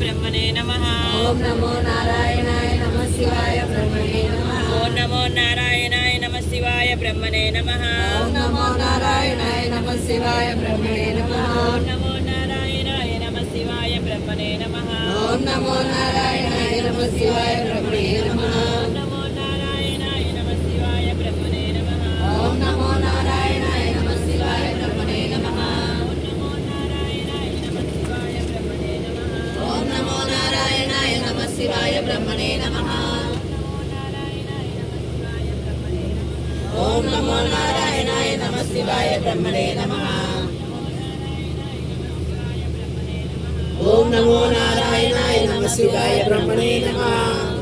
బ్రహ్మణే నమ ఓం నమో నారాయణాయ నమ శివాయ బ్రహ్మణే నమ। ఓం నమో నారాయణాయ నమ శివాయ బ్రహ్మణే నమ। ఓం నమో నారాయణాయ నమ శివాయ బ్రహ్మణే నమ। ఓం నమో నారాయణాయ నమ శివాయ బ్రహ్మణే నమ। నమో నారాయణాయ నమ శివాయ బ్రహ్మణే శివాయ బ్రహ్మణే నమ. ఓం నమో నారాయణాయ నమ. శివాయ బ్రహ్మణే నమ. ఓం నమో నారాయణాయ నమ. శివాయ బ్రహ్మణే నమ.